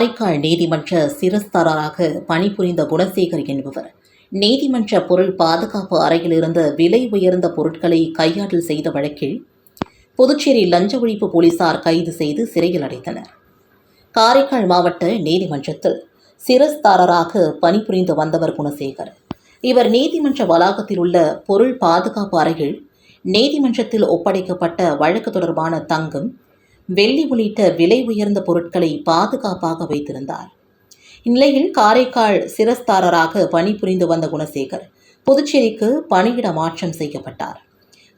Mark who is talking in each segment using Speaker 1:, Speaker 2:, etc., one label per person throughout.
Speaker 1: காரைக்கால் நீதிமன்ற சிரஸ்தாரராக பணிபுரிந்த குணசேகர் என்பவர் நீதிமன்ற பொருள் பாதுகாப்பு அறையில் இருந்த விலை உயர்ந்த பொருட்களை கையாடல் செய்த வழக்கில் புதுச்சேரி லஞ்ச ஒழிப்பு போலீசார் கைது செய்து சிறையில் அடைத்தனர். காரைக்கால் மாவட்ட நீதிமன்றத்தில் சிரஸ்தாரராக பணிபுரிந்து வந்தவர் குணசேகர். இவர் நீதிமன்ற வளாகத்தில் உள்ள பொருள் பாதுகாப்பு அறையில் நீதிமன்றத்தில் ஒப்படைக்கப்பட்ட வழக்கு தொடர்பான தங்கம் வெள்ளி உள்ளிட்ட விலை உயர்ந்த பொருட்களை பாதுகாப்பாக வைத்திருந்தார். இந்நிலையில் காரைக்கால் சிரஸ்தாரராக பணிபுரிந்து வந்த குணசேகர் புதுச்சேரிக்கு பணியிட மாற்றம் செய்யப்பட்டார்.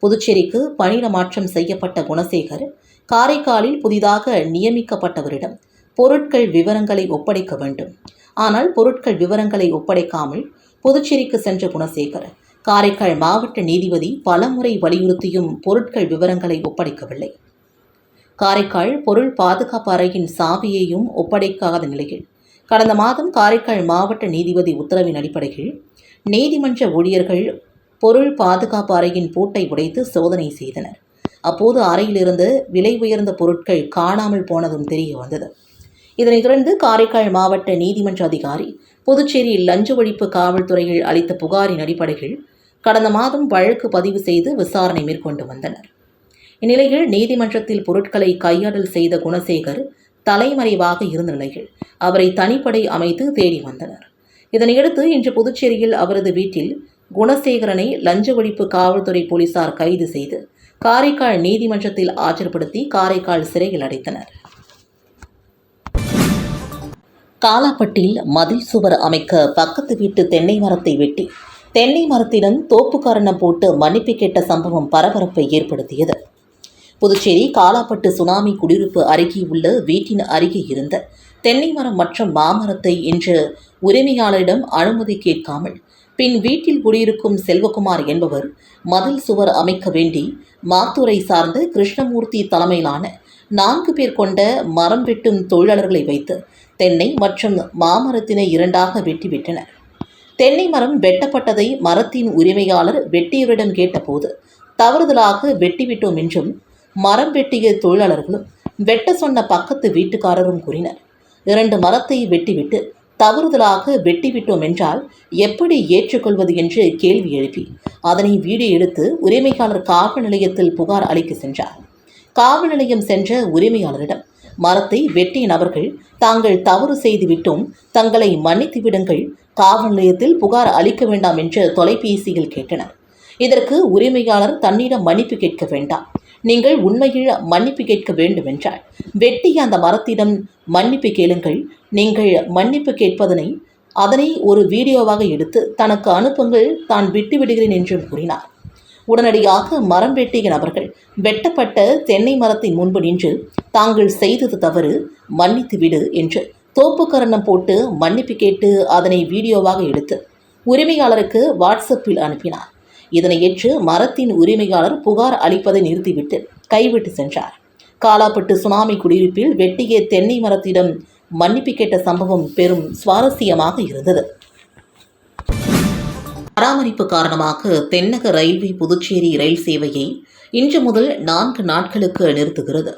Speaker 1: புதுச்சேரிக்கு பணியிட மாற்றம் செய்யப்பட்ட குணசேகர் காரைக்காலில் புதிதாக நியமிக்கப்பட்டவரிடம் பொருட்கள் விவரங்களை ஒப்படைக்க வேண்டும். ஆனால் பொருட்கள் விவரங்களை ஒப்படைக்காமல் புதுச்சேரிக்கு சென்ற குணசேகர் காரைக்கால் மாவட்ட நீதிபதி பலமுறை வலியுறுத்தியும் பொருட்கள் விவரங்களை ஒப்படைக்கவில்லை. காரைக்கால் பொருள் பாதுகாப்பு அறையின் சாவியையும் ஒப்படைக்காத நிலையில் கடந்த மாதம் காரைக்கால் மாவட்ட நீதிபதி உத்தரவின் அடிப்படையில் நீதிமன்ற ஊழியர்கள் பொருள் பாதுகாப்பு அறையின் பூட்டை உடைத்து சோதனை செய்தனர். அப்போது அறையிலிருந்து விலை உயர்ந்த பொருட்கள் காணாமல் போனதும் தெரிய வந்தது. இதனைத் தொடர்ந்து காரைக்கால் மாவட்ட நீதிமன்ற அதிகாரி புதுச்சேரி லஞ்ச ஒழிப்பு காவல்துறையில் அளித்த புகாரின் அடிப்படையில் கடந்த மாதம் வழக்கு பதிவு செய்து விசாரணை மேற்கொண்டு வந்தனர். இந்நிலையில் நீதிமன்றத்தில் பொருட்களை கையாடல் செய்த குணசேகர் தலைமறைவாக இருந்த நிலையில் அவரை தனிப்படை அமைத்து தேடி வந்தனர். இதனையடுத்து இன்று புதுச்சேரியில் அவரது வீட்டில் குணசேகரனை லஞ்ச ஒழிப்பு காவல்துறை போலீசார் கைது செய்து காரைக்கால் நீதிமன்றத்தில் ஆஜர்படுத்தி காரைக்கால் சிறையில் அடைத்தனர். காலாப்பட்டில் மதில் சுவர் அமைக்க பக்கத்து வீட்டு தென்னை மரத்தை வெட்டி தென்னை மரத்திடம் தோப்பு காரணம் போட்டு மன்னிப்பு கேட்ட சம்பவம் பரபரப்பை ஏற்படுத்தியது. புதுச்சேரி காலாப்பட்டு சுனாமி குடியிருப்பு அருகே உள்ள வீட்டின் அருகே இருந்த தென்னை மரம் மற்றும் மாமரத்தை இன்று உரிமையாளரிடம் அனுமதி கேட்காமல் பின் வீட்டில் குடியிருக்கும் செல்வகுமார் என்பவர் மதில் சுவர் அமைக்க வேண்டி மாத்தூரை சார்ந்த கிருஷ்ணமூர்த்தி தலைமையிலான நான்கு பேர் கொண்ட மரம் வெட்டும் தொழிலாளர்களை வைத்து தென்னை மற்றும் மாமரத்தினை இரண்டாக வெட்டிவிட்டனர். தென்னை மரம் வெட்டப்பட்டதை மரத்தின் உரிமையாளர் வெட்டியவரிடம் கேட்டபோது தவறுதலாக வெட்டிவிட்டோம் என்றும் மரம் வெட்டிய தொழிலாளர்களும் வெட்ட சொன்ன பக்கத்து வீட்டுக்காரரும் கூறினர். இரண்டு மரத்தை வெட்டிவிட்டு தவறுதலாக வெட்டிவிட்டோம் என்றால் எப்படி ஏற்றுக்கொள்வது என்று கேள்வி எழுப்பி அதனை வீடியோ எடுத்து உரிமையாளர் காவல் நிலையத்தில் புகார் அளிக்க சென்றார். காவல் நிலையம் சென்ற உரிமையாளரிடம் மரத்தை வெட்டிய நபர்கள் தாங்கள் தவறு செய்து விட்டோம் தங்களை மன்னித்து விடுங்கள் காவல் நிலையத்தில் புகார் அளிக்க வேண்டாம் என்று தொலைபேசியில் கேட்டனர். இதற்கு உரிமையாளர் தன்னிடம் மன்னிப்பு கேட்க வேண்டாம். நீங்கள் உண்மையில் மன்னிப்பு கேட்க வேண்டும் என்றால் வெட்டிய அந்த மரத்திடம் மன்னிப்பு கேளுங்கள். நீங்கள் மன்னிப்பு கேட்பதனை அதனை ஒரு வீடியோவாக எடுத்து தனக்கு அனுப்புங்கள் தான் விட்டு விடுகிறேன் என்றும் கூறினார். உடனடியாக மரம் வெட்டிய நபர்கள் வெட்டப்பட்ட தென்னை மரத்தின் முன்பு நின்று தாங்கள் செய்தது தவறு மன்னித்து விடு என்று தோப்புக்கரணம் போட்டு மன்னிப்பு கேட்டு அதனை வீடியோவாக எடுத்து உரிமையாளருக்கு வாட்ஸ்அப்பில் அனுப்பினார். இதனை ஏற்று மரத்தின் உரிமையாளர் புகார் அளிப்பதை நிறுத்திவிட்டு கைவிட்டு சென்றார். காலாப்பட்டு சுனாமி குடியிருப்பில் வெட்டிய தென்னை மரத்திடம் மன்னிப்பு கேட்ட சம்பவம் பெரும் சுவாரஸ்யமாக இருந்தது. பராமரிப்பு காரணமாக தென்னக ரயில்வே புதுச்சேரி ரயில் சேவையை இன்று முதல் நான்கு நாட்களுக்கு நிறுத்துகிறது.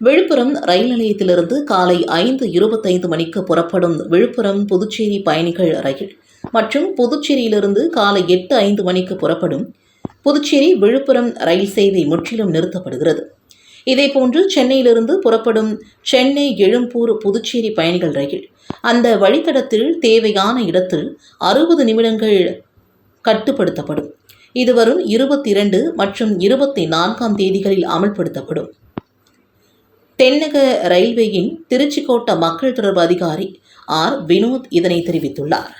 Speaker 1: விழுப்புரம் ரயில் நிலையத்திலிருந்து காலை ஐந்து இருபத்தைந்து மணிக்கு புறப்படும் விழுப்புரம் புதுச்சேரி பயணிகள் ரயில் மற்றும் புதுச்சேரியிலிருந்து காலை எட்டு ஐந்து மணிக்கு புறப்படும் புதுச்சேரி விழுப்புரம் ரயில் சேவை முற்றிலும் நிறுத்தப்படுகிறது. இதேபோன்று சென்னையிலிருந்து புறப்படும் சென்னை எழும்பூர் புதுச்சேரி பயணிகள் ரயில் அந்த வழித்தடத்தில் தேவையான இடத்தில் அறுபது நிமிடங்கள் கட்டுப்படுத்தப்படும். இது வரும் இருபத்தி இரண்டு மற்றும் இருபத்தி நான்காம் தேதிகளில் அமல்படுத்தப்படும். தென்னக ரயில்வேயின் திருச்சிக்கோட்ட மக்கள் தொடர்பு அதிகாரி ஆர். வினோத் இதனை தெரிவித்துள்ளார்.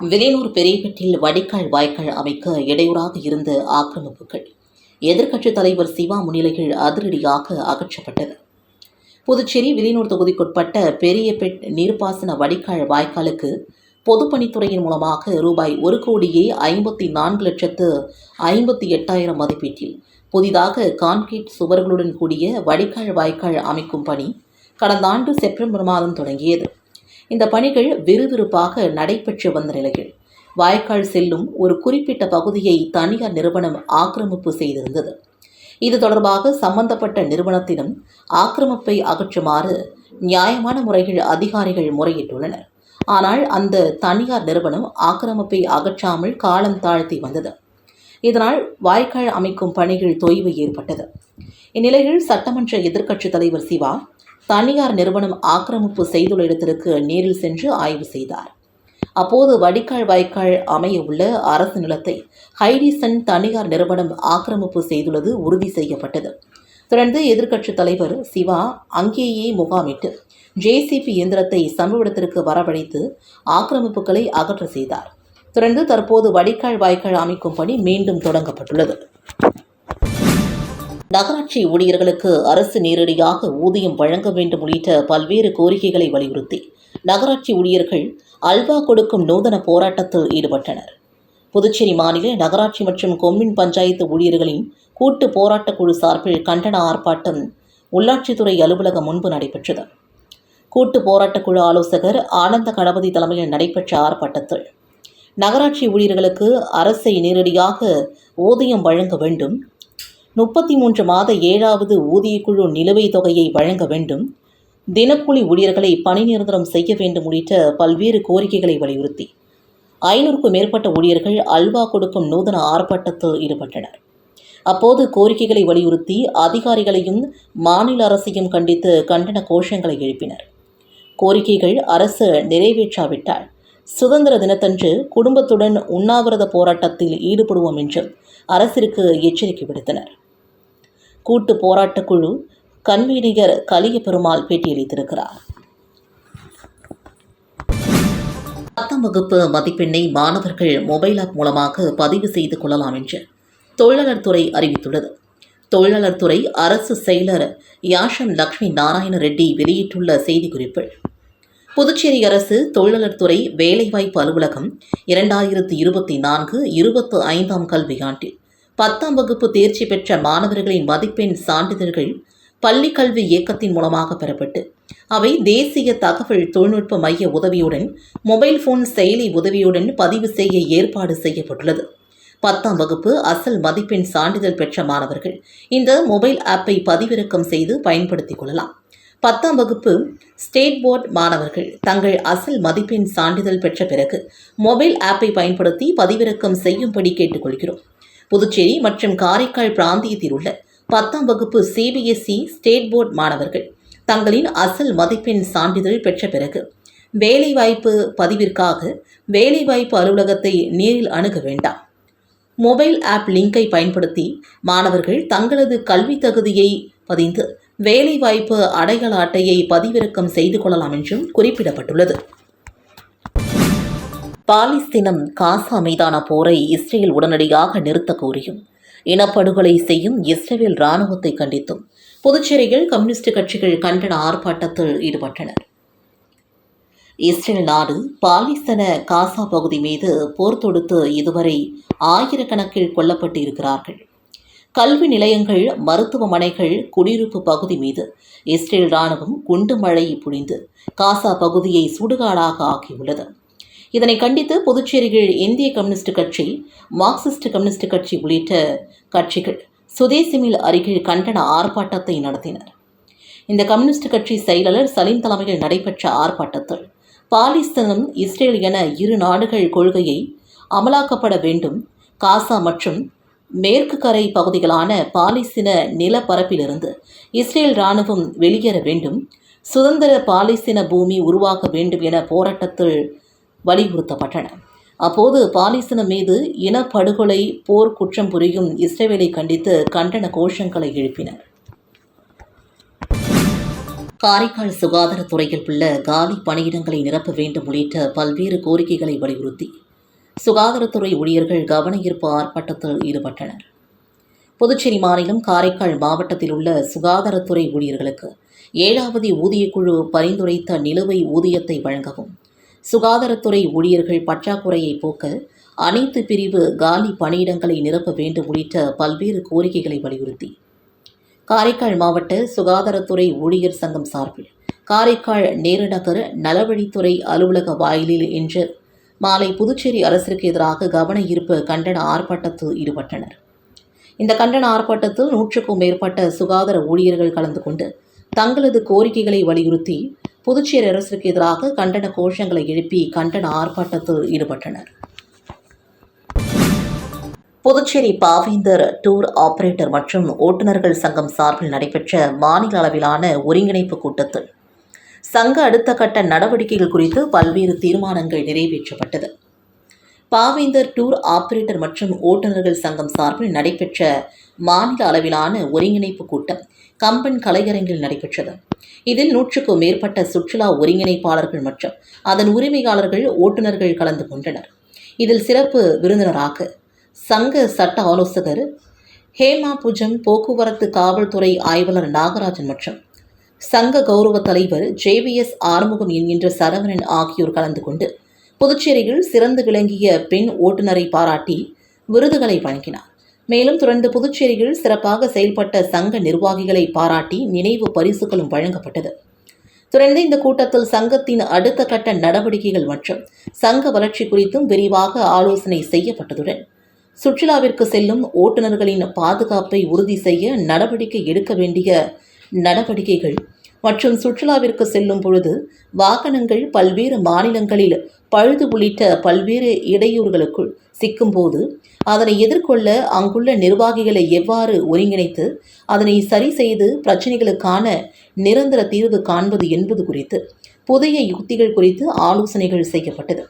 Speaker 1: விலையூர் பெரியபெட்டில் வடிகால் வாய்க்கால் அமைக்க இடையூறாக இருந்த ஆக்கிரமிப்புகள். எதிர்க்கட்சித் தலைவர் சிவா முன்னிலையில் அதிரடியாக அகற்றப்பட்டது. புதுச்சேரி வில்லியனூர் தொகுதிக்குட்பட்ட பெரியபெட் நீர்ப்பாசன வடிகால் வாய்க்காலுக்கு பொதுப்பணித்துறையின் மூலமாக ரூபாய் ஒரு கோடியே ஐம்பத்தி நான்கு லட்சத்து ஐம்பத்தி எட்டாயிரம் மதிப்பீட்டில் புதிதாக கான்கிரீட் சுவர்களுடன் கூடிய வடிகால் வாய்க்கால் அமைக்கும் பணி கடந்த ஆண்டு செப்டம்பர் மாதம் தொடங்கியது. இந்த பணிகள் விறுவிறுப்பாக நடைபெற்று வந்த நிலையில் வாய்க்கால் செல்லும் ஒரு குறிப்பிட்ட பகுதியை தனியார் நிறுவனம் ஆக்கிரமிப்பு செய்திருந்தது. இது தொடர்பாக சம்பந்தப்பட்ட நிறுவனத்திடம் ஆக்கிரமிப்பை அகற்றுமாறு நியாயமான முறையில் அதிகாரிகள் முறையிட்டுள்ளனர். ஆனால் அந்த தனியார் நிறுவனம் ஆக்கிரமிப்பை அகற்றாமல் காலம் தாழ்த்தி வந்தது. இதனால் வாய்க்கால் அமைக்கும் பணிகள் தொய்வு ஏற்பட்டது. இந்நிலையில் சட்டமன்ற எதிர்க்கட்சித் தலைவர் சிவா தனியார் நிறுவனம் ஆக்கிரமிப்பு செய்துள்ள இடத்திற்கு நேரில் சென்று ஆய்வு செய்தார். அப்போது வடிகால் வாய்க்கால் அமைய உள்ள அரசு நிலத்தை ஹைடிசன் தனியார் நிறுவனம் ஆக்கிரமிப்பு செய்துள்ளது உறுதி செய்யப்பட்டது. தொடர்ந்து எதிர்க்கட்சித் தலைவர் சிவா அங்கேயே முகாமிட்டு ஜேசிபி இயந்திரத்தை சம்பவ இடத்திற்கு வரவழைத்து ஆக்கிரமிப்புகளை அகற்ற செய்தார். தொடர்ந்து தற்போது வடிகால் வாய்க்கால் அமைக்கும் பணி மீண்டும் தொடங்கப்பட்டுள்ளது. நகராட்சி ஊழியர்களுக்கு அரசு நேரடியாக ஊதியம் வழங்க வேண்டும் உள்ளிட்ட பல்வேறு கோரிக்கைகளை வலியுறுத்தி நகராட்சி ஊழியர்கள் அல்வா கொடுக்கும் நூதன போராட்டத்தில் ஈடுபட்டனர். புதுச்சேரி மாநில நகராட்சி மற்றும் கொம்மின் பஞ்சாயத்து ஊழியர்களின் கூட்டு போராட்டக் குழு சார்பில் கண்டன ஆர்ப்பாட்டம் உள்ளாட்சித்துறை அலுவலகம் முன்பு நடைபெற்றது. கூட்டு போராட்டக் குழு ஆலோசகர் ஆனந்த கணபதி தலைமையில் நடைபெற்ற ஆர்ப்பாட்டத்தில் நகராட்சி ஊழியர்களுக்கு அரசை நேரடியாக ஊதியம் வழங்க வேண்டும் முப்பத்தி மூன்று மாத ஏழாவது ஊதியக்குழு நிலுவைத் தொகையை வழங்க வேண்டும். தினக்கூலி ஊழியர்களை பணி நிரந்தரம் செய்ய வேண்டும் உள்ளிட்ட பல்வேறு கோரிக்கைகளை வலியுறுத்தி ஐநூறுக்கும் மேற்பட்ட ஊழியர்கள் அல்வா கொடுக்கும் நூதன ஆர்ப்பாட்டத்தில் ஈடுபட்டனர். அப்போது கோரிக்கைகளை வலியுறுத்தி அதிகாரிகளையும் மாநில அரசையும் கண்டித்து கண்டன கோஷங்களை எழுப்பினர். கோரிக்கைகள் அரசு நிறைவேற்றாவிட்டால் சுதந்திர தினத்தன்று குடும்பத்துடன் உண்ணாவிரத போராட்டத்தில் ஈடுபடுவோம் என்றும் அரசிற்கு எச்சரிக்கை விடுத்தனர். கூட்டு போராட்டக் குழு கன்வீனியர் கலிய பெருமாள் பேட்டியளித்திருக்கிறார். பத்தாம் வகுப்பு மதிப்பெண்ணை மாணவர்கள் மொபைல் ஆப் மூலமாக பதிவு செய்து கொள்ளலாம் என்று தொழிலாளர் துறை அறிவித்துள்ளது. தொழிலாளர் துறை அரசு செயலர் யாஷம் லக்ஷ்மி நாராயண ரெட்டி வெளியிட்டுள்ள செய்திக்குறிப்பில் புதுச்சேரி அரசு தொழிலாளர் துறை வேலைவாய்ப்பு அலுவலகம் இரண்டாயிரத்து இருபத்தி நான்கு இருபத்து ஐந்தாம் கல்வியாண்டில் பத்தாம் வகுப்பு தேர்ச்சி பெற்ற மாணவர்களின் மதிப்பெண் சான்றிதழ்கள் பள்ளி கல்வி இயக்கத்தின் மூலமாக பெறப்பட்டு அவை தேசிய தகவல் தொழில்நுட்ப மைய உதவியுடன் மொபைல் போன் செயலி உதவியுடன் பதிவு செய்ய ஏற்பாடு செய்யப்பட்டுள்ளது. பத்தாம் வகுப்பு அசல் மதிப்பெண் சான்றிதழ் பெற்ற மாணவர்கள் இந்த மொபைல் ஆப்பை பதிவிறக்கம் செய்து பயன்படுத்திக் கொள்ளலாம். பத்தாம் வகுப்பு ஸ்டேட் போர்டு மாணவர்கள் தங்கள் அசல் மதிப்பெண் சான்றிதழ் பெற்ற பிறகு மொபைல் ஆப்பை பயன்படுத்தி பதிவிறக்கம் செய்யும்படி கேட்டுக்கொள்கிறோம். புதுச்சேரி மற்றும் காரைக்கால் பிராந்தியத்தில் உள்ள பத்தாம் வகுப்பு சிபிஎஸ்இ ஸ்டேட் போர்டு மாணவர்கள் தங்களின் அசல் மதிப்பெண் சான்றிதழ் பெற்ற பிறகு வேலைவாய்ப்பு பதிவிற்காக வேலைவாய்ப்பு அலுவலகத்தை நேரில் அணுக வேண்டாம். மொபைல் ஆப் லிங்கை பயன்படுத்தி மாணவர்கள் தங்களது கல்வி தகுதியை பதிந்து வேலைவாய்ப்பு அடையாள அட்டையை பதிவிறக்கம் செய்து கொள்ளலாம் என்றும் குறிப்பிடப்பட்டுள்ளது. பாலிஸ்தீனம் காசா மீதான போரை இஸ்ரேல் உடனடியாக நிறுத்த கோரியும். இனப்படுகொலை செய்யும் இஸ்ரேல் இராணுவத்தை கண்டித்தும் புதுச்சேரியில் கம்யூனிஸ்ட் கட்சிகள் கண்டன ஆர்ப்பாட்டத்தில் ஈடுபட்டனர். இஸ்ரேல் நாடு பாலிஸ்தீன காசா பகுதி மீது போர் தொடுத்து இதுவரை ஆயிரக்கணக்கில் கொல்லப்பட்டு இருக்கிறார்கள் கல்வி நிலையங்கள் மருத்துவமனைகள் குடியிருப்பு பகுதி மீது இஸ்ரேல் ராணுவம் குண்டு மழை புழிந்து காசா பகுதியை சுடுகாடாக ஆக்கியுள்ளது. இதனை கண்டித்து புதுச்சேரியில் இந்திய கம்யூனிஸ்ட் கட்சி மார்க்சிஸ்ட் கம்யூனிஸ்ட் கட்சி உள்ளிட்ட கட்சிகள் சுதேசிமில் அருகில் கண்டன ஆர்ப்பாட்டத்தை நடத்தினர். இந்த கம்யூனிஸ்ட் கட்சி செயலாளர் சலீம் தலைமையில் நடைபெற்ற ஆர்ப்பாட்டத்தில் பாலிஸ்தீனம் இஸ்ரேல் என இரு நாடுகள் கொள்கையை அமலாக்கப்பட வேண்டும் காசா மற்றும் மேற்கு கரை பகுதிகளான பாலிஸ்தீன நிலப்பரப்பிலிருந்து இஸ்ரேல் இராணுவம் வெளியேற வேண்டும் சுதந்திர பாலிஸ்தீன பூமி உருவாக்க வேண்டும் என போராட்டத்தில் வலியுறுத்தப்பட்டன. அப்போது பாலிஸ்தீன மீது இனப்படுகொலை போர் குற்றம் புரியும் இஸ்ரேலை கண்டித்து கண்டன கோஷங்களை எழுப்பினர். காரைக்கால் சுகாதாரத்துறையில் உள்ள காலி பணியிடங்களை நிரப்ப வேண்டும் உள்ளிட்ட பல்வேறு கோரிக்கைகளை வலியுறுத்தி சுகாதாரத்துறை ஊழியர்கள் கவன ஈர்ப்பு ஆர்ப்பாட்டத்தில் ஈடுபட்டனர். புதுச்சேரி மாநிலம் காரைக்கால் மாவட்டத்தில் உள்ள சுகாதாரத்துறை ஊழியர்களுக்கு ஏழாவது ஊதியக்குழு பரிந்துரைத்த நிலுவை ஊதியத்தை வழங்கவும் சுகாதாரத்துறை ஊழியர்கள் பற்றாக்குறையை போக்க அனைத்து பிரிவு காலி பணியிடங்களை நிரப்ப வேண்டும் உள்ளிட்ட பல்வேறு கோரிக்கைகளை வலியுறுத்தி. காரைக்கால் மாவட்ட சுகாதாரத்துறை ஊழியர் சங்கம் சார்பில் காரைக்கால் நேருநகர் நலவழித்துறை அலுவலக வாயிலில் இன்று மாலை புதுச்சேரி அரசிற்கு எதிராக கவன ஈர்ப்பு கண்டன ஆர்ப்பாட்டத்தில் ஈடுபட்டனர். இந்த கண்டன ஆர்ப்பாட்டத்தில் நூற்றுக்கும் மேற்பட்ட சுகாதார ஊழியர்கள் கலந்து கொண்டு தங்களது கோரிக்கைகளை வலியுறுத்தி புதுச்சேரி அரசுக்கு எதிராக கண்டன கோஷங்களை எழுப்பி கண்டன ஆர்ப்பாட்டத்தில் ஈடுபட்டனர். புதுச்சேரி பாவேந்தர் டூர் ஆபரேட்டர் மற்றும் ஓட்டுநர்கள் சங்கம் சார்பில் நடைபெற்ற மாநில அளவிலான ஒருங்கிணைப்பு கூட்டத்தில் சங்க அடுத்த கட்ட நடவடிக்கைகள் குறித்து பல்வேறு தீர்மானங்கள் நிறைவேற்றப்பட்டது. பாவேந்தர் டூர் ஆபரேட்டர் மற்றும் ஓட்டுநர்கள் சங்கம் சார்பில் நடைபெற்ற மாநில அளவிலான ஒருங்கிணைப்பு கூட்டம் கம்பன் கலையரங்கில் நடைபெற்றது. இதில் நூற்றுக்கும் மேற்பட்ட சுற்றுலா ஒருங்கிணைப்பாளர்கள் மற்றும் அதன் உரிமையாளர்கள் ஓட்டுநர்கள் கலந்து கொண்டனர். இதில் சிறப்பு விருந்தினராக சங்க சட்ட ஆலோசகர் ஹேமா புஜம் போக்குவரத்து காவல்துறை ஆய்வாளர் நாகராஜன் மற்றும் சங்க கௌரவ தலைவர் ஜேவிஎஸ் ஆறுமுகம் என்கின்ற சரவணன் ஆகியோர் கலந்து கொண்டு புதுச்சேரியில் சிறந்து விளங்கிய பெண் ஓட்டுநரை பாராட்டி விருதுகளை வழங்கினார். மேலும் தொடர்ந்து புதுச்சேரியில் சிறப்பாக செயல்பட்ட சங்க நிர்வாகிகளை பாராட்டி நினைவு பரிசுகளும் வழங்கப்பட்டது. தொடர்ந்து இந்த கூட்டத்தில் சங்கத்தின் அடுத்த கட்ட நடவடிக்கைகள் மற்றும் சங்க வளர்ச்சி குறித்தும் விரிவாக ஆலோசனை செய்யப்பட்டதுடன் சுற்றுலாவிற்கு செல்லும் ஓட்டுநர்களின் பாதுகாப்பை உறுதி செய்ய நடவடிக்கை எடுக்க வேண்டிய நடவடிக்கைகள் மற்றும் சுற்றுலாவிற்கு செல்லும் பொழுது வாகனங்கள் பல்வேறு மாநிலங்களில் பழுது உள்ளிட்ட பல்வேறு இடையூறுகளுக்குள் சிக்கும்போது அதனை எதிர்கொள்ள அங்குள்ள நிர்வாகிகளை எவ்வாறு ஒருங்கிணைத்து அதனை சரி செய்து பிரச்சனைகளுக்கான நிரந்தர தீர்வு காண்பது என்பது குறித்து புதிய யுக்திகள் குறித்து ஆலோசனைகள் செய்யப்பட்டது.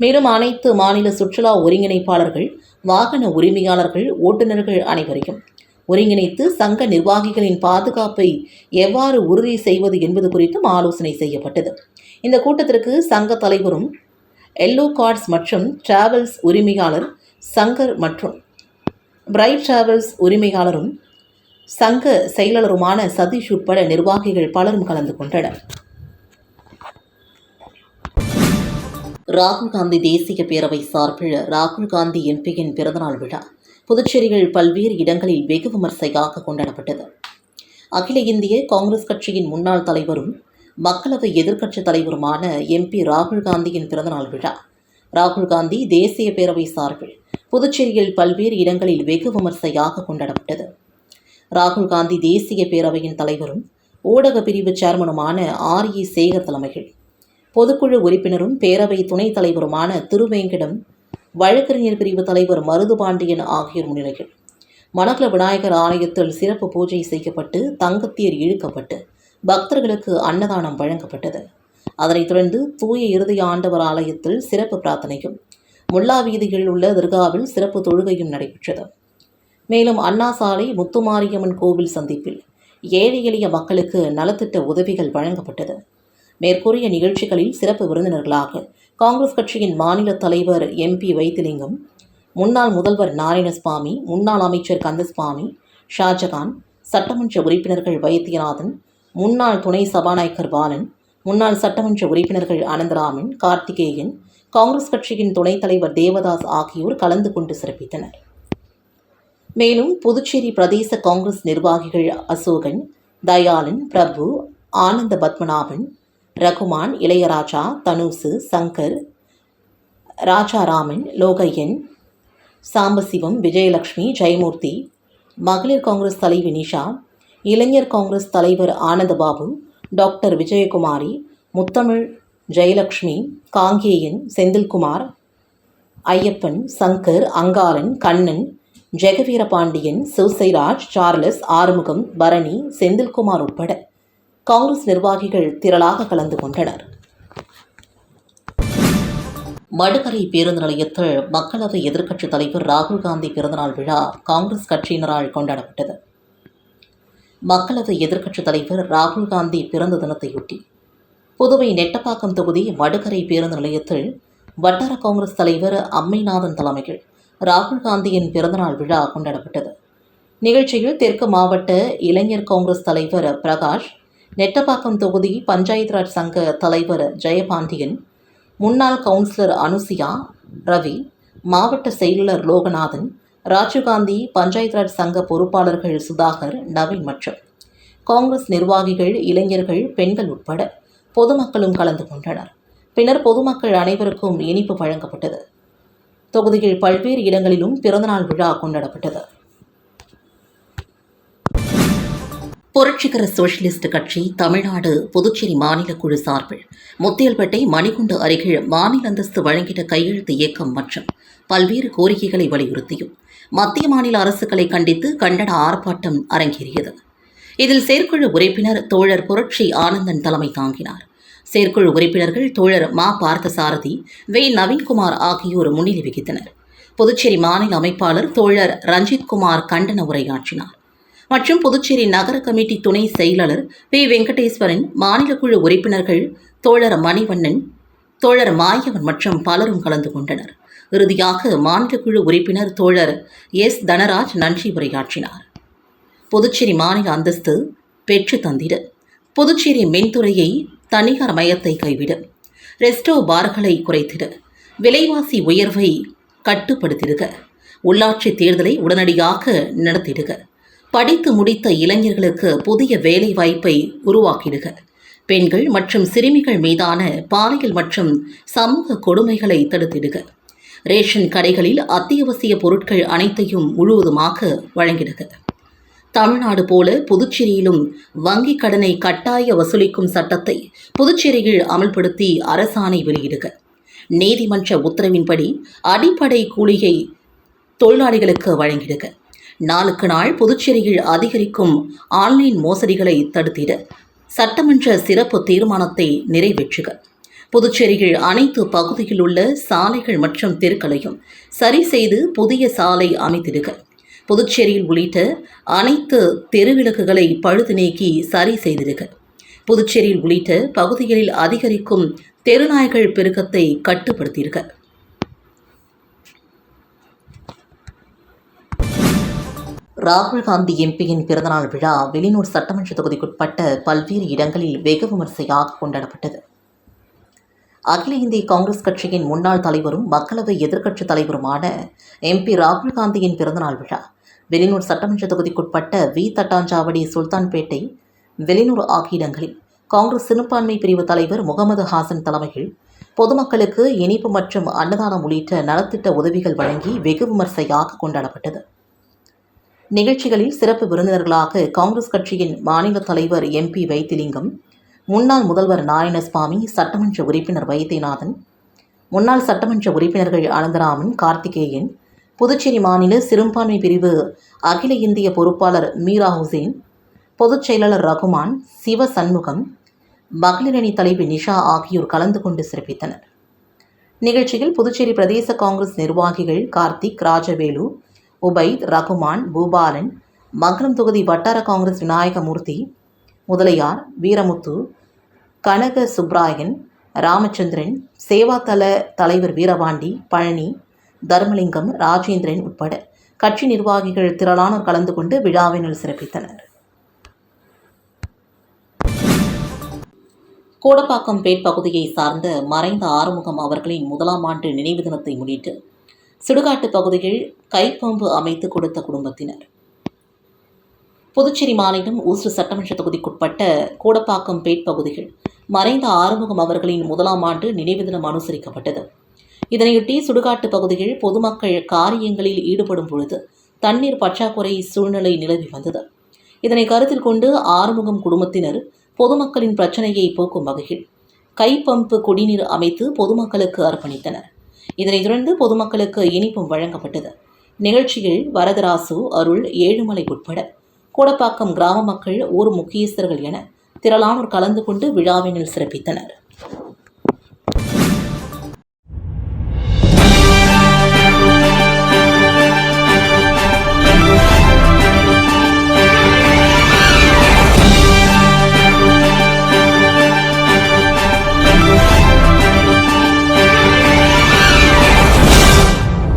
Speaker 1: மேலும் அனைத்து மாநில சுற்றுலா ஒருங்கிணைப்பாளர்கள் வாகன உரிமையாளர்கள் ஓட்டுநர்கள் அனைவரையும் ஒருங்கிணைத்து சங்க நிர்வாகிகளின் பாதுகாப்பை எவ்வாறு உறுதி செய்வது என்பது குறித்தும் ஆலோசனை செய்யப்பட்டது. இந்த கூட்டத்திற்கு சங்க தலைவரும் எல்லோ கார்ட்ஸ் மற்றும் டிராவல்ஸ் உரிமையாளர் சங்கர் மற்றும் பிரைட் டிராவல்ஸ் உரிமையாளரும் சங்க செயலாளருமான சதீஷ் உட்பட நிர்வாகிகள் பலரும் கலந்து கொண்டனர். ராகுல் காந்தி தேசிய பேரவை சார்பில் ராகுல் காந்தி எம்பியின் பிறந்தநாள் விழா புதுச்சேரியில் பல்வேறு இடங்களில் வெகு விமர்சையாக கொண்டாடப்பட்டது. அகில இந்திய காங்கிரஸ் கட்சியின் முன்னாள் தலைவரும் மக்களவை எதிர்க்கட்சித் தலைவருமான எம்பி ராகுல் காந்தியின் பிறந்தநாள் விழா. ராகுல் காந்தி தேசிய பேரவை சார்பில் புதுச்சேரியில் பல்வேறு இடங்களில் வெகு விமர்சையாக கொண்டாடப்பட்டது. ராகுல் காந்தி தேசிய பேரவையின் தலைவரும் ஊடக பிரிவு சேர்மனுமான ஆர். இ. சேகர் தலைமையில் பொதுக்குழு உறுப்பினரும் பேரவை துணைத் தலைவருமான திருவேங்கடம் வழக்கறிஞர் பிரிவு தலைவர் மருதுபாண்டியன் ஆகியோர் முன்னிலையில் மணக்கல விநாயகர் ஆலயத்தில் சிறப்பு பூஜை செய்யப்பட்டு தங்கத்தேர் இழுக்கப்பட்டு பக்தர்களுக்கு அன்னதானம் வழங்கப்பட்டது. அதனைத் தொடர்ந்து தூய இறுதி ஆண்டவர் ஆலயத்தில் சிறப்பு பிரார்த்தனையும் முல்லா வீதியில் உள்ள தர்காவில் சிறப்பு தொழுகையும் நடைபெற்றது. மேலும் அண்ணா சாலை முத்துமாரியம்மன் கோவில் சந்திப்பில் ஏழை எளிய மக்களுக்கு நலத்திட்ட உதவிகள் வழங்கப்பட்டது. மேற்கூறிய நிகழ்ச்சிகளில் சிறப்பு விருந்தினர்களாக காங்கிரஸ் கட்சியின் மாநில தலைவர் எம்பி வைத்திலிங்கம் முன்னாள் முதல்வர் நாராயணசுவாமி முன்னாள் அமைச்சர் கந்தசுவாமி ஷாஜகான் சட்டமன்ற உறுப்பினர்கள் வைத்தியநாதன் முன்னாள் துணை சபாநாயகர் பாலன் முன்னாள் சட்டமன்ற உறுப்பினர்கள் அனந்தராமன் கார்த்திகேயன் காங்கிரஸ் கட்சியின் துணைத் தலைவர் தேவதாஸ் ஆகியோர் கலந்து கொண்டு சிறப்பித்தனர். மேலும் புதுச்சேரி பிரதேச காங்கிரஸ் நிர்வாகிகள் அசோகன் தயாளன் பிரபு ஆனந்த பத்மநாபன் ரகுமான் இளையராஜா தனுசு சங்கர் ராஜாராமன் லோகையன் சாம்பசிவம் விஜயலட்சுமி ஜெயமூர்த்தி மகளிர் காங்கிரஸ் தலைவி நிஷா இளைஞர் காங்கிரஸ் தலைவர் ஆனந்தபாபு டாக்டர் விஜயகுமாரி முத்தமிழ் ஜெயலக்ஷ்மி காங்கேயன் செந்தில்குமார் ஐயப்பன் சங்கர் அங்காளன் கண்ணன் ஜெகவீரபாண்டியன் சிவசைராஜ் சார்லஸ் ஆறுமுகம் பரணி செந்தில்குமார் உட்பட காங்கிரஸ் நிர்வாகிகள் திரளாக கலந்து கொண்டனர். மடுகரை பேருந்து நிலையத்தில் மக்களவை எதிர்க்கட்சித் தலைவர் ராகுல் காந்தி பிறந்தநாள் விழா காங்கிரஸ் கட்சியினரால் கொண்டாடப்பட்டது. மக்களவை எதிர்க்கட்சித் தலைவர் ராகுல் காந்தி பிறந்த தினத்தையொட்டி புதுவை நெட்டப்பாக்கம் தொகுதி வடுகரை பேருந்து நிலையத்தில் வட்டார காங்கிரஸ் தலைவர் அம்மைநாதன் தலைமையில் ராகுல் காந்தியின் பிறந்தநாள் விழா கொண்டாடப்பட்டது. நிகழ்ச்சியில் தெற்கு மாவட்ட இளைஞர் காங்கிரஸ் தலைவர் பிரகாஷ் நெட்டப்பாக்கம் தொகுதி பஞ்சாயத் ராஜ் சங்க தலைவர் ஜெயபாண்டியன் முன்னாள் கவுன்சிலர் அனுசியா ரவி மாவட்ட செயலர் லோகநாதன் ராஜீவ்காந்தி பஞ்சாயத்ராஜ் சங்க பொறுப்பாளர்கள் சுதாகர் நவீன் மற்றும் காங்கிரஸ் நிர்வாகிகள் இளைஞர்கள் பெண்கள் உட்பட பொதுமக்களும் கலந்து கொண்டனர். பின்னர் பொதுமக்கள் அனைவருக்கும் இனிப்பு வழங்கப்பட்டது. தொகுதியில் பல்வேறு இடங்களிலும் பிறந்தநாள் விழா கொண்டாடப்பட்டது. புரட்சிகர சோசியலிஸ்ட் கட்சி தமிழ்நாடு புதுச்சேரி மாநில குழு சார்பில் முத்தியல்பேட்டை மணிகுண்டு அருகில் மாநில அந்தஸ்து வழங்கிட கையெழுத்து இயக்கம் மற்றும் பல்வேறு கோரிக்கைகளை வலியுறுத்தியும் மத்திய மாநில அரசுகளை கண்டித்து கண்டன ஆர்ப்பாட்டம் அரங்கேறியது. இதில் செயற்குழு உறுப்பினர் தோழர் புரட்சி ஆனந்தன் தலைமை தாங்கினார். செயற்குழு உறுப்பினர்கள் தோழர் மா. பார்த்தசாரதி வே. நவீன்குமார் ஆகியோர் முன்னிலை வகித்தனர். புதுச்சேரி மாநில அமைப்பாளர் தோழர் ரஞ்சித்குமார் கண்டன உரையாற்றினார். மற்றும் புதுச்சேரி நகர கமிட்டி துணை செயலாளர் பி. வெங்கடேஸ்வரன் மாநில குழு உறுப்பினர்கள் தோழர் மணிவண்ணன் தோழர் மாயவன் மற்றும் பலரும் கலந்து கொண்டனர். இறுதியாக மாநில குழு உறுப்பினர் தோழர் எஸ். தனராஜ் நன்றி உரையாற்றினார். புதுச்சேரி மாநில அந்தஸ்து பெற்று தந்திட. புதுச்சேரி மின்துறையை தனியார் மயத்தை கைவிட. ரெஸ்டோ பார்களை குறைத்திட. விலைவாசி உயர்வை கட்டுப்படுத்திடுக. உள்ளாட்சி தேர்தலை உடனடியாக நடத்திடுக. படித்து முடித்த இளைஞர்களுக்கு புதிய வேலை வாய்ப்பை உருவாக்கிடுக. பெண்கள் மற்றும் சிறுமிகள் மீதான பாலியல் மற்றும் சமூக கொடுமைகளை தடுத்திடுக. ரேஷன் கடைகளில் அத்தியாவசிய பொருட்கள் அனைத்தையும் முழுவதுமாக வழங்கிடுக தமிழ்நாடு போல புதுச்சேரியிலும் வங்கிக் கடனை கட்டாய வசூலிக்கும் சட்டத்தை புதுச்சேரியில் அமல்படுத்தி அரசாணை வெளியிடுக. நீதிமன்ற உத்தரவின்படி அடிப்படை கூலியை தொழிலாளிகளுக்கு வழங்கிடுக. நாளுக்கு நாள் புதுச்சேரியில் அதிகரிக்கும் ஆன்லைன் மோசடிகளை தடுத்திட சட்டமன்ற சிறப்பு தீர்மானத்தை நிறைவேற்றுக. புதுச்சேரியில் அனைத்து பகுதியில் உள்ள சாலைகள் மற்றும் தெருக்களையும் சரி செய்து புதிய சாலை அமைத்திடுக. புதுச்சேரியில் உள்ளிட்ட அனைத்து தெருவிளக்குகளை பழுது நீக்கி சரி செய்திடுக. புதுச்சேரியில் உள்ளிட்ட பகுதிகளில் அதிகரிக்கும் தெருநாய்கள் பெருக்கத்தை கட்டுப்படுத்தியிருக்க ராகுல் காந்தி எம்பியின் பிறந்தநாள் விழா வெளிநூர் சட்டமன்ற தொகுதிக்குட்பட்ட பல்வேறு இடங்களில் வெகு விமர்சையாக கொண்டாடப்பட்டது. அகில இந்திய காங்கிரஸ் கட்சியின் முன்னாள் தலைவரும் மக்களவை எதிர்க்கட்சித் தலைவருமான எம்பி ராகுல் காந்தியின் பிறந்தநாள் விழா. வெளியூர் சட்டமன்ற தொகுதிக்குட்பட்ட வி. தட்டாஞ்சாவடி சுல்தான்பேட்டை வெளியூர் ஆகிய இடங்களில் காங்கிரஸ் சிறுபான்மை பிரிவு தலைவர் முகமது ஹாசன் தலைமையில் பொதுமக்களுக்கு இனிப்பு மற்றும் அன்னதானம் உள்ளிட்ட நலத்திட்ட உதவிகள் வழங்கி வெகு விமர்சையாக கொண்டாடப்பட்டது. நிகழ்ச்சிகளில் சிறப்பு விருந்தினர்களாக காங்கிரஸ் கட்சியின் மாநில தலைவர் எம்பி வைத்திலிங்கம் முன்னாள் முதல்வர் நாராயணசுவாமி சட்டமன்ற உறுப்பினர் வைத்தியநாதன் முன்னாள் சட்டமன்ற உறுப்பினர்கள் அனந்தராமன் கார்த்திகேயன் புதுச்சேரி மாநில சிறுபான்மை பிரிவு அகில இந்திய பொறுப்பாளர் மீரா ஹுசேன் பொதுச் செயலாளர் ரகுமான் சிவ சண்முகம் மகளிரணி தலைவி நிஷா ஆகியோர் கலந்து கொண்டு சிறப்பித்தனர். நிகழ்ச்சியில் புதுச்சேரி பிரதேச காங்கிரஸ் நிர்வாகிகள் கார்த்திக் ராஜவேலு உபைத் ரகுமான் பூபாலன் மக்ரம் தொகுதி வட்டார காங்கிரஸ் விநாயகமூர்த்தி முதலியார் வீரமுத்து கனக சுப்ராயன் ராமச்சந்திரன் சேவாதள தலைவர் வீரபாண்டி பழனி தர்மலிங்கம் ராஜேந்திரன் உட்பட கட்சி நிர்வாகிகள் திரளானோர் கலந்து கொண்டு விழாவினர் சிறப்பித்தனர் கோடப்பாக்கம் பேட் பகுதியை சார்ந்த மறைந்த ஆறுமுகம் அவர்களின் முதலாம் ஆண்டு நினைவு தினத்தை முன்னிட்டு சுடுகாட்டு பகுதியில் கைப்பம்பு அமைத்து கொடுத்த குடும்பத்தினர். புதுச்சேரி மாநிலம் ஊசு சட்டமன்ற தொகுதிக்குட்பட்ட கோடப்பாக்கம் பேட் பகுதியில் மறைந்த ஆறுமுகம் அவர்களின் முதலாம் ஆண்டு நினைவு தினம் அனுசரிக்கப்பட்டது. இதனையொட்டி சுடுகாட்டு பகுதியில் பொதுமக்கள் காரியங்களில் ஈடுபடும் பொழுது தண்ணீர் பற்றாக்குறை சூழ்நிலை நிலவி வந்தது. இதனை கருத்தில் கொண்டு ஆறுமுகம் குடும்பத்தினர் பொதுமக்களின் பிரச்சனையை போக்கும் வகையில் கைப்பம்பு குடிநீர் அமைத்து பொதுமக்களுக்கு அர்ப்பணித்தனர். இதனைத் தொடர்ந்து பொதுமக்களுக்கு இனிப்பும் வழங்கப்பட்டது. நிகழ்ச்சியில் வரதராசு அருள் ஏழுமலை உட்பட கோடப்பாக்கம் கிராம மக்கள் ஊர் முக்கியஸ்தர்கள் என திரளானோர் கலந்து கொண்டு விழாவினில் சிறப்பித்தனர்.